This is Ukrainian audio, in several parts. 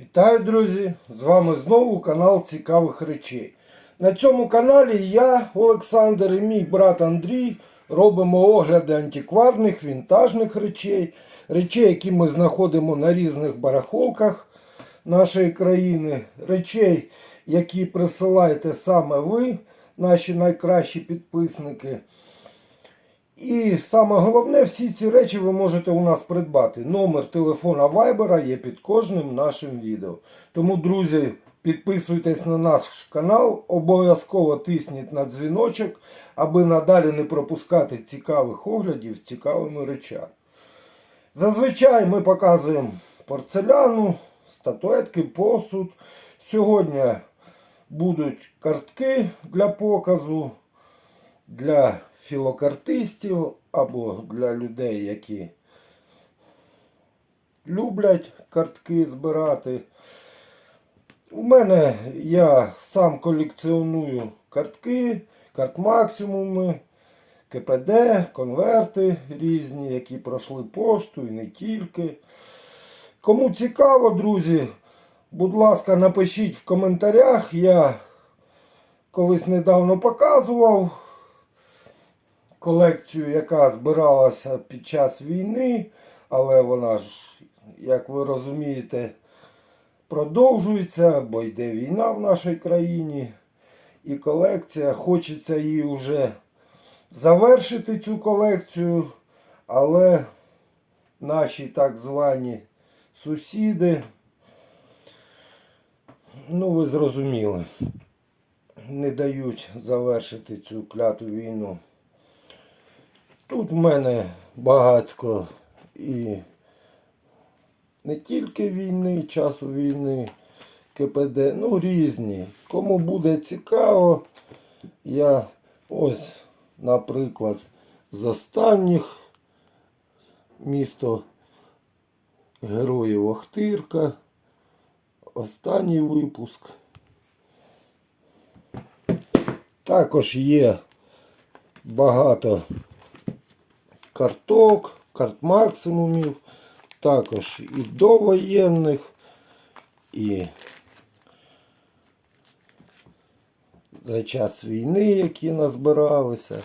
Вітаю, друзі! З вами знову канал Цікавих речей. На цьому каналі я, Олександр і мій брат Андрій робимо огляди антикварних, вінтажних речей, речей, які ми знаходимо на різних барахолках нашої країни, речей, які присилаєте саме ви, наші найкращі підписники. І саме головне, всі ці речі ви можете у нас придбати. Номер телефона Viber є під кожним нашим відео. Тому, друзі, підписуйтесь на наш канал, обов'язково тисніть на дзвіночок, аби надалі не пропускати цікавих оглядів з цікавими речами. Зазвичай ми показуємо порцеляну, статуетки, посуд. Сьогодні будуть картки для показу для філокартистів або для людей, які люблять картки збирати. У мене я сам колекціоную картки, карт-максимуми, КПД, конверти різні, які пройшли пошту і не тільки. Кому цікаво, друзі, будь ласка, напишіть в коментарях. Я колись недавно показував колекцію, яка збиралася під час війни, але вона ж, як ви розумієте, продовжується, бо йде війна в нашій країні. І колекція, хочеться її вже завершити цю колекцію, але наші так звані сусіди, ну ви зрозуміли, не дають завершити цю кляту війну. Тут в мене багацько і не тільки війни, часу війни, КПД, ну різні. Кому буде цікаво, я ось, наприклад, з останніх місто Героїв Охтирка. Останній випуск. Також є багато карток, карт максимумів, також і довоєнних, і за час війни, які назбиралися.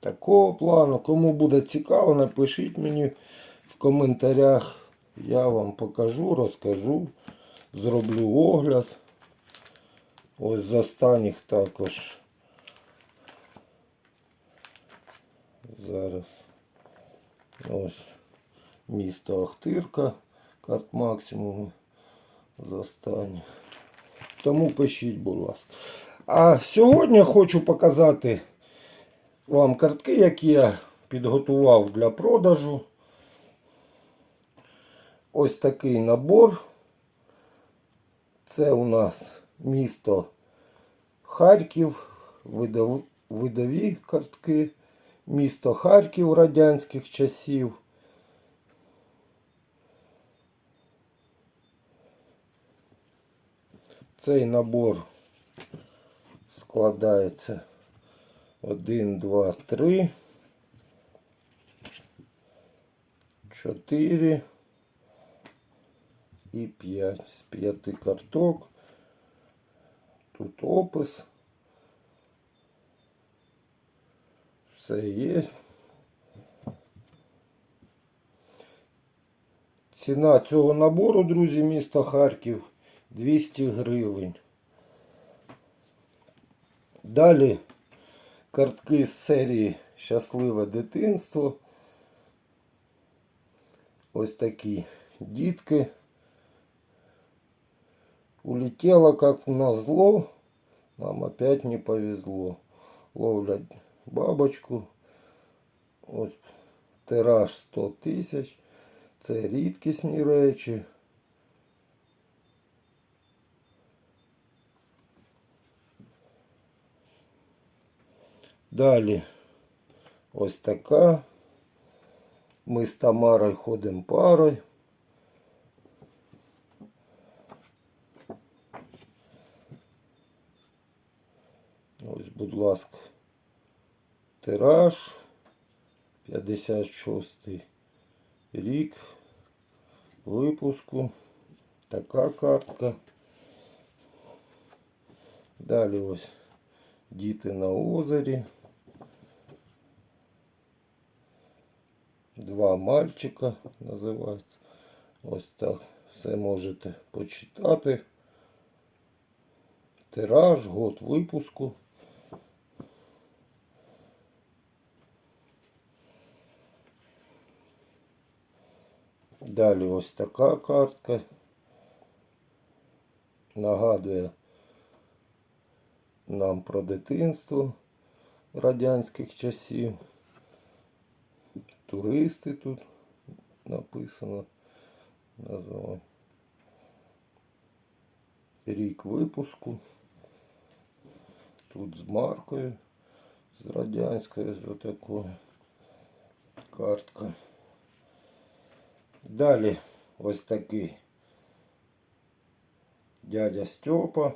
Такого плану. Кому буде цікаво, напишіть мені в коментарях. Я вам покажу, розкажу, зроблю огляд. Ось з останніх також. Зараз ось місто Ахтирка, карт максимуму з останніх. Тому пишіть, будь ласка. А сьогодні хочу показати вам картки, які я підготував для продажу. Ось такий набор. Це у нас місто Харків, видові картки, місто Харків радянських часів. Цей набор складається 1, 2, 3, 4 і 5 з 5 карток. Тут опис. Все є. Ціна цього набору, друзі, місто Харків 200 гривень. Далі картки з серії Щасливе дитинство. Ось такі дітки. Улетело как на зло, нам опять не повезло. Ловлять бабочку. Ось тираж 100 тисяч. Це рідкісні речі. Далі ось така. Ми з Тамарою ходимо парою. Ось, будь ласка, тираж 56 рік. випуску. Така картка. Далі ось діти на озері. Два мальчика називається. Ось так. Все можете почитати. Тираж, год випуску. Далі ось така картка. Нагадує нам про дитинство радянських часів. Туристи тут написано. Назвали. Рік випуску. Тут з маркою, з радянською, з отакою картка. Далі ось такий дядя Степа,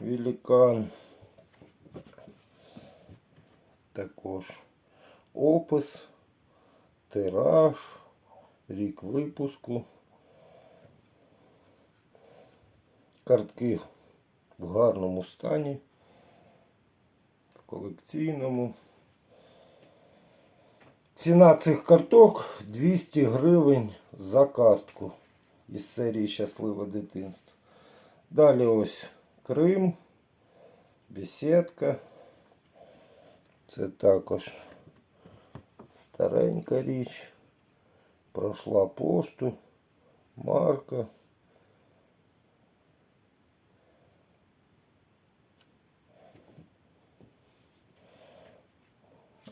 великан. Також опис, тираж, рік випуску. Картки в гарному стані, в колекційному. Ціна цих карток 200 гривень за картку із серії Щасливе дитинство. Далі ось Крим, бесідка. Це також старенька річ. Пройшла пошту, марка.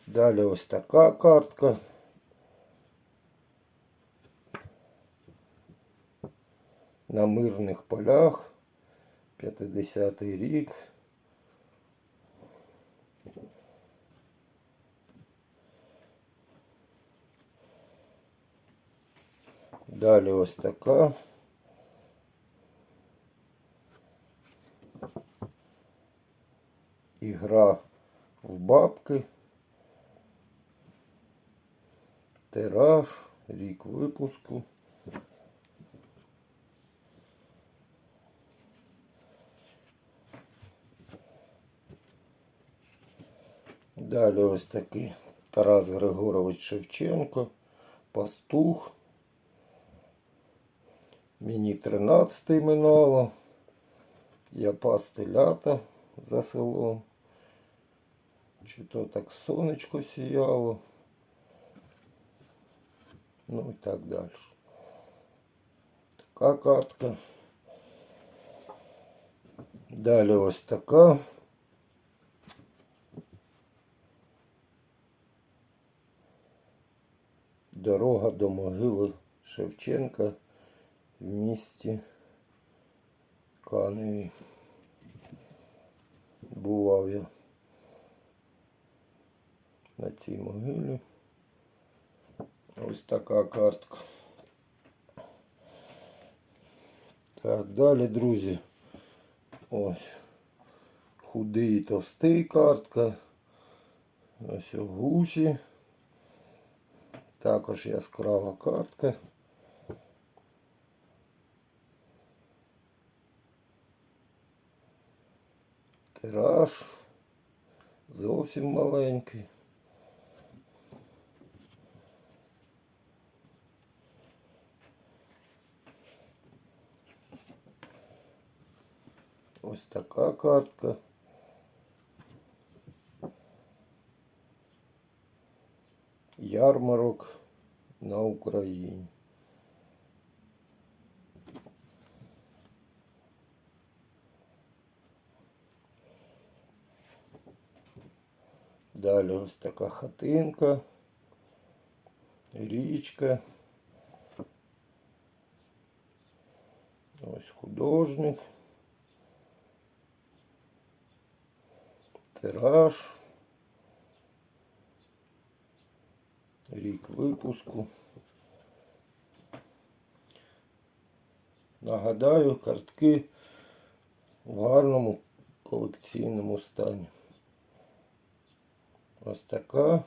Далі ось така картка. На мирних полях. 50-й рік. Далі ось така. Ігра в бабки. Тираж, рік випуску. Далі ось такий Тарас Григорович Шевченко, пастух. Мені 13 минало. Я пас телята за селом. Чи то так сонечко сіяло. Ну і так далі. Така картка. Далі ось така. Дорога до могили Шевченка в місті Каневі. Бував я на цій могилі. Ось така картка. Так, далі, друзі. Ось худий і товстий картка. Ось гусі. Також яскрава картка. Тираж зовсім маленький. Ось така картка. Ярмарок на Україні. Далі ось така хатинка, річка. Ось художник. Тираж. Рік випуску. Нагадаю, картки в гарному колекційному стані. Ось така.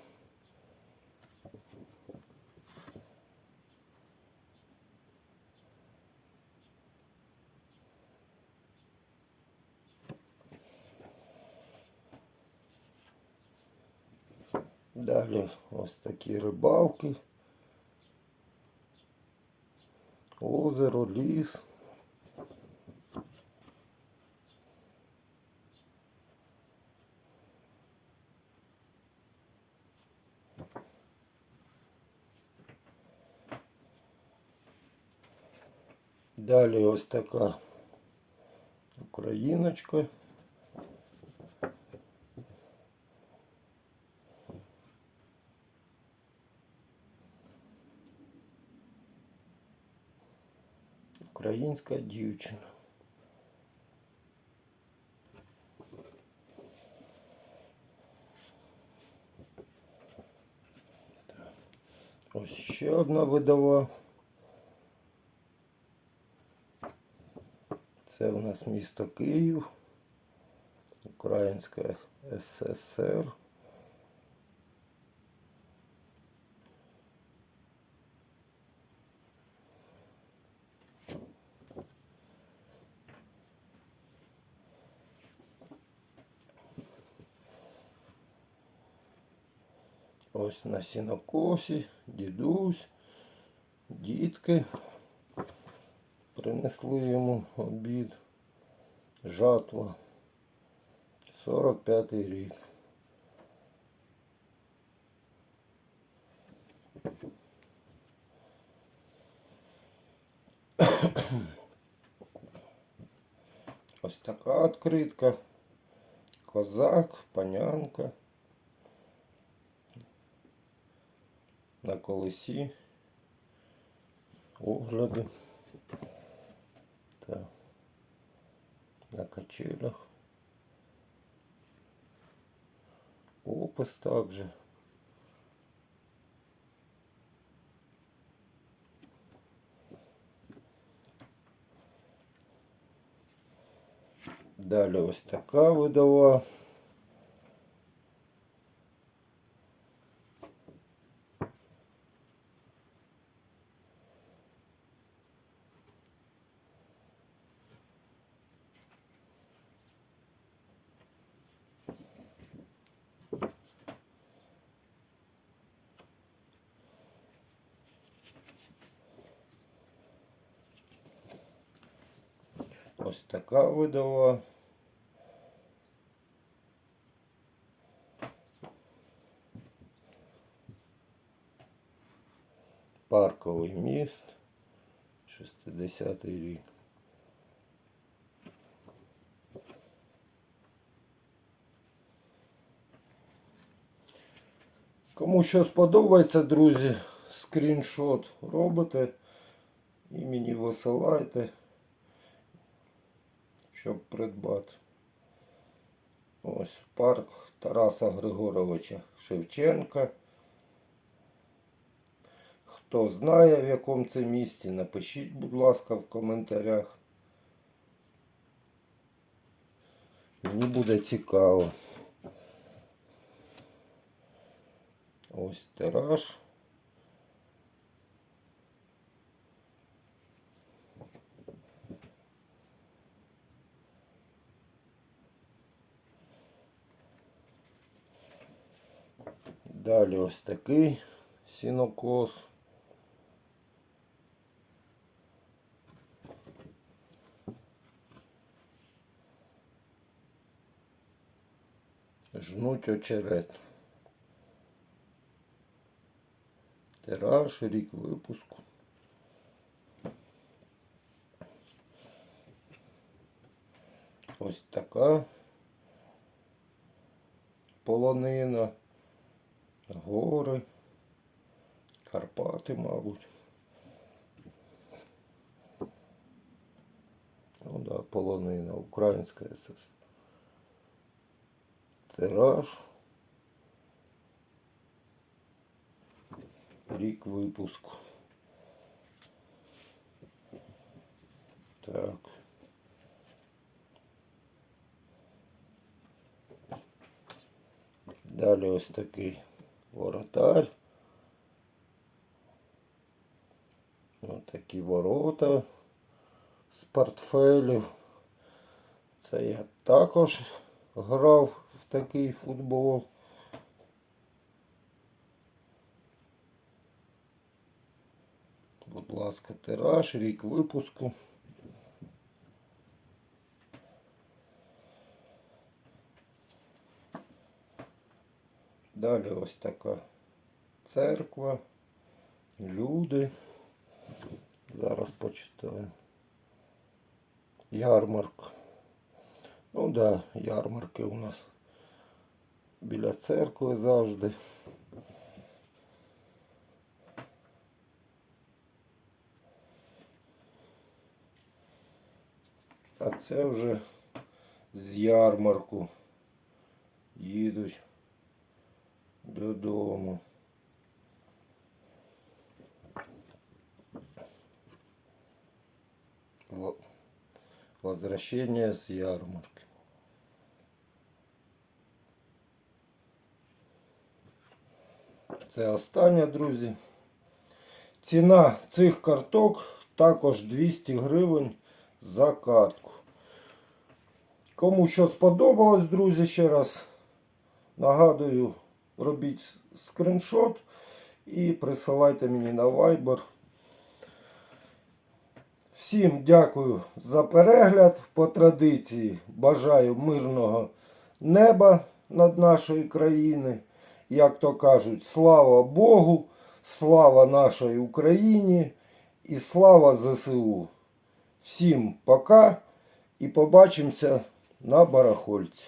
Далі ось такі рибалки. Озеро, ліс. Далі ось така україночка. Українська дівчина. Ось ще одна видава. Це у нас місто Київ, Українська ССР. Ось на сінокосі, дідусь, дітки принесли йому обід. Жатва. 45-й рік. Ось така відкритка. Козак, панянка. На колесі. Огляди. Так. На качелях. Опис также. Далі ось така видава. Ось така видава. Парковий міст. 60-й рік. Кому що сподобається, друзі, скріншот робите і мені висилайте щоб придбати. Ось парк Тараса Григоровича Шевченка. Хто знає в якому це місті, напишіть, будь ласка, в коментарях. Мені буде цікаво. Ось тираж. Далі ось такий сінокос. Жнуть очерет. Тираж, рік випуску. Ось така полонина. Гори, Карпати, мабуть. Ну да, полонина, українська СС. Тираж. Рік випуску. Так. Далі ось такий воротарь. Ось такі ворота з портфелів. Це я також грав в такий футбол. Будь ласка, тираж, рік випуску. Далі ось така церква, люди. Зараз почитаю. Ярмарк. Ну да, ярмарки у нас біля церкви завжди. А це вже з ярмарку їдуть додому. Возвращение с ярмарки. Це остання, друзі. Ціна цих карток також 200 гривень за картку. Кому що сподобалось, друзі, ще раз нагадую, робіть скріншот і присилайте мені на Viber. Всім дякую за перегляд. По традиції бажаю мирного неба над нашою країною. Як то кажуть, слава Богу, слава нашій Україні і слава ЗСУ. Всім пока і побачимося на барахольці.